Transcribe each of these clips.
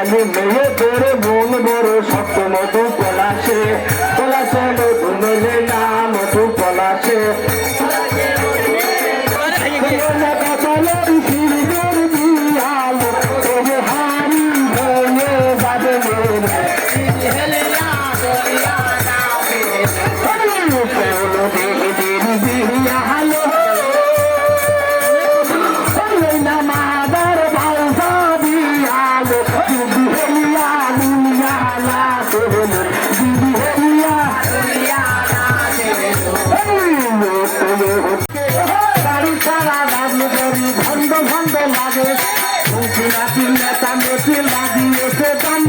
আমি মেয়ে তোরে বোন বড় সত্য মধু পলাশে পলাশে মধু মেলে না মধু পলাশে কথা ভন্ড লাগে নাতি মেতে লাগিয়েছে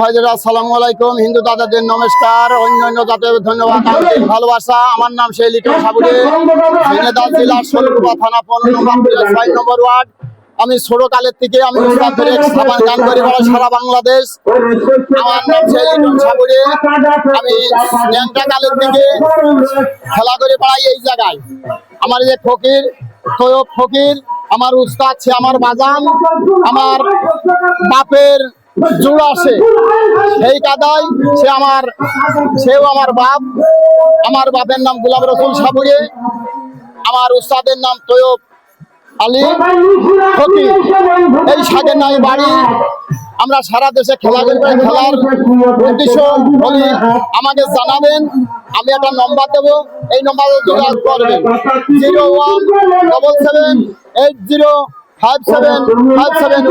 ভাইদের আলাইকুম। হিন্দু দাদাদের নমস্কার ভালোবাসা আমার নাম সেই জেলার থানা নম্বর নম্বর ওয়ার্ড। আমি ছোটকালের থেকে আমি গান করি সারা বাংলাদেশ। আমার নাম সেই লিটন সাবুরে। আমি কালের থেকে খেলা করে বেড়াই এই জায়গায়। আমার যে ফকির ফকির আমার উস্তাদ সে আমার বাজান, আমার বাপের জোর আসে। সেই কাদায় সে আমার সেও আমার বাপ, আমার বাপের নাম গুলাব রসুল সাবুরে আমার উস্তাদের নাম তৈয়ব আলী ফকির। এই সাদের নামে বাড়ি আমরা সারা দেশে খেলা করব খেলার উদ্দেশ্য হলে আমাকে জানাবেন, আমি একটা নম্বর দেবো, এই নম্বরে যোগাযোগ করবেন। Zero one double seven eight zero five seven five seven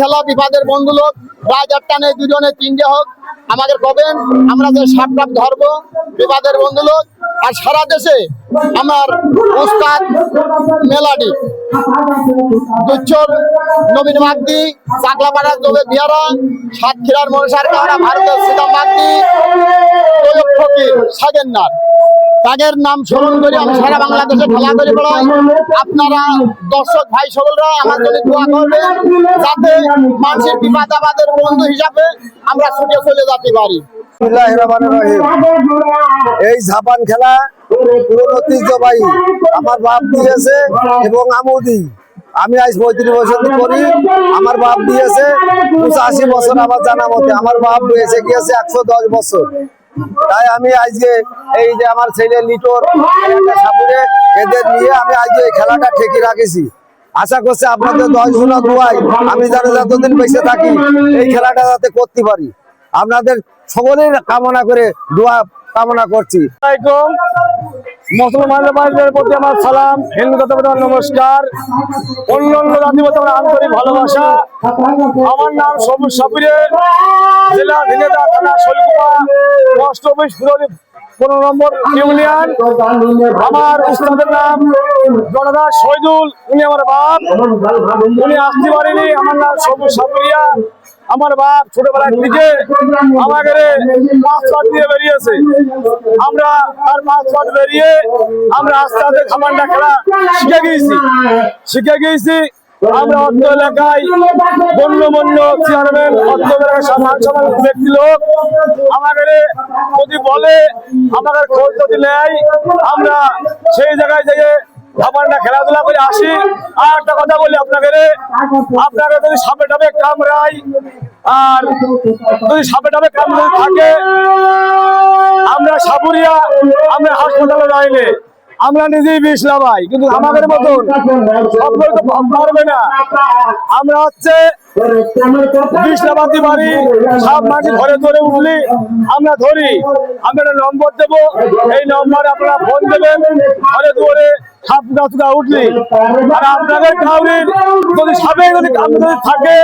খেলা বিপাদের বন্ধু লোক। নেই দুজনে হোক। আমাকে কবেন, আমরা যে বন্ধু লোক। আর সারা দেশে আমার উস্তাদ মেলাডি নবীন মাগদি, চাকলাপাড়া জবে বিহারা সাতক্ষীরার মনসার কাহারা, ভারতের সীতা মাগদি ফকির সাগের নাথ তাদের নাম স্মরণ করে, আমি সারা বাংলাদেশে খেলা করে বেড়াই আপনারা দর্শক ভাই সকলরা, আমার জন্য দোয়া করবেন, যাতে মানুষের বিবাদ আবাদের বন্ধু হিসাবে আমরা ছুটে চলে যেতে পারি। এই ঝাপান খেলা পুরনো ঐতিহ্যবাহী। আমার বাপ দিয়েছে এবং দিই। আমি আজ পঁয়ত্রিশ বছর করি। আমার বাপ দিয়েছে পঁচাশি বছর আমার জানা মতে। আমার বাপ দিয়েছে গিয়েছে একশো দশ বছর। তাই আমি আজকে এই যে আমার ছেলে লিটোর সাপুরে এদের নিয়ে আমি আজকে এই খেলাটা ঠেকে রাখেছি। আশা করছি আপনাদের দশ গুণা দুয়াই আমি যেন যতদিন বেঁচে থাকি, এই খেলাটা যাতে করতে পারি। আপনাদের সকলের কামনা করে দোয়া কামনা করছি। প্রতি আমার সালাম। হিন্দু নমস্কার। অন্য অন্য আন্তরিক ভালোবাসা। আমার নাম সবুজ সাপিরে। জেলা থানা পোস্ট অফিস পনেরো নম্বর ইউনিয়ন। আমার উস্তাদের নাম জনদা শহীদুল, উনি আমার বাপ। উনি আসতে পারেনি, আমার নাম সবুজ সাপিরিয়া। আমার বাপ ছোটবেলার থেকে আমাকে মাছ ফাট দিয়ে বেরিয়েছে। আমরা তার মাছ ফাট বেরিয়ে আমরা আস্তে আস্তে খামারটা খেলা শিখে গিয়েছি। শিখে গিয়েছি আমরা অর্থ এলাকায় গণ্যমান্য চেয়ারম্যান অর্থ এলাকায় সমাজ সমাজ ব্যক্তি লোক আমাদের যদি বলে আমাদের খোঁজ যদি নেয় আমরা সেই জায়গায় যেয়ে খাবারটা খেলাধুলা করে আসি। আর একটা কথা বলি আপনাকে রে, আপনাকে যদি সাপে টাপে কামড়ায় আর যদি সাপে টাপে কামড়ে থাকে আমরা সাপুরিয়া আমরা হাসপাতালে যাইলে আমরা নিজেই বিষ লাভাই, কিন্তু আমাদের মতন সকল তো পারবে না। আমরা হচ্ছে বিষ আমরা ধরি। আমরা নম্বর দেব, এই নম্বরে আপনারা ফোন আপনাদের যদি যদি থাকে,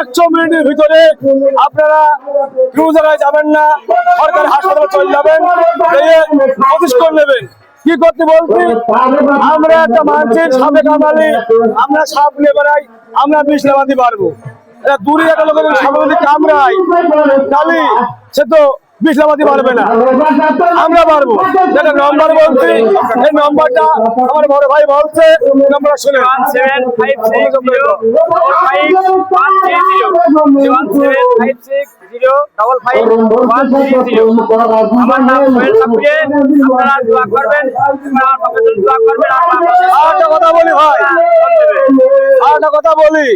একশো মিনিটের ভিতরে আপনারা কেউ জায়গায় যাবেন না, সরকারি হাসপাতালে চলে যাবেন, গিয়ে প্রতিষ্ঠান নেবেন। কি করতে বলছি? আমরা একটা মানুষের সাপে কামড়ালি আমরা সাপ নিয়ে বেড়াই, আমরা বিষ লাগাতে পারব এটা দূরে একটা লোক যদি কামড়ায় তাহলে সে তো পারবে না। আমরা নম্বর এই নম্বরটা আমার বড় ভাই বলছে নম্বর শুনে আপনারা দোয়া করবেন আমার ভক্তদের দোয়া করবেন আর আমার পাশে আর একটা কথা বলি ভাই আর কথা বলি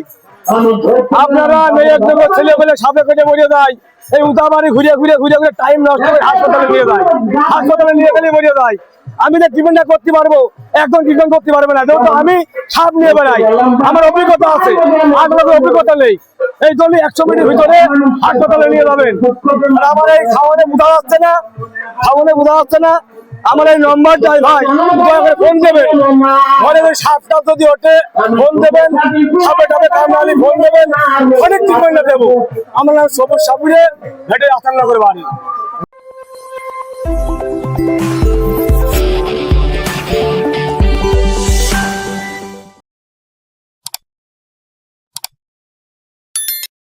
আপনারা মেয়ে একদম ছেলে পেলে সাপে কেটে মরিয়ে দেয়। এই উদাবাড়ি ঘুরে ঘুরে ঘুরে ঘুরে টাইম নষ্ট করে হাসপাতালে নিয়ে যায়। হাসপাতালে নিয়ে গেলে মরিয়ে দেয়। আমি যে ট্রিটমেন্টটা করতে পারব, একদম ট্রিটমেন্ট করতে পারবে না। যেহেতু আমি সাপ নিয়ে বেড়াই। আমার অভিজ্ঞতা আছে। আপনাদের অভিজ্ঞতা নেই। এই জন্য একশো মিনিটের ভিতরে হাসপাতালে নিয়ে যাবেন। আর আমার এই খাওয়ানে বোঝা যাচ্ছে না, খাওয়ানে বোঝা যাচ্ছে না। আমার এই নম্বরটাই ভাই ফোন দেবেন। ঘরে ওই সাপটা যদি ওঠে ফোন দেবেন। সাপে টাপে কামড়ালি ফোন দেবেন। অনেক ট্রিটমেন্ট দেবো। আমার সবুজ সাপুরে হেঁটে আসান্ন করে বাড়ি।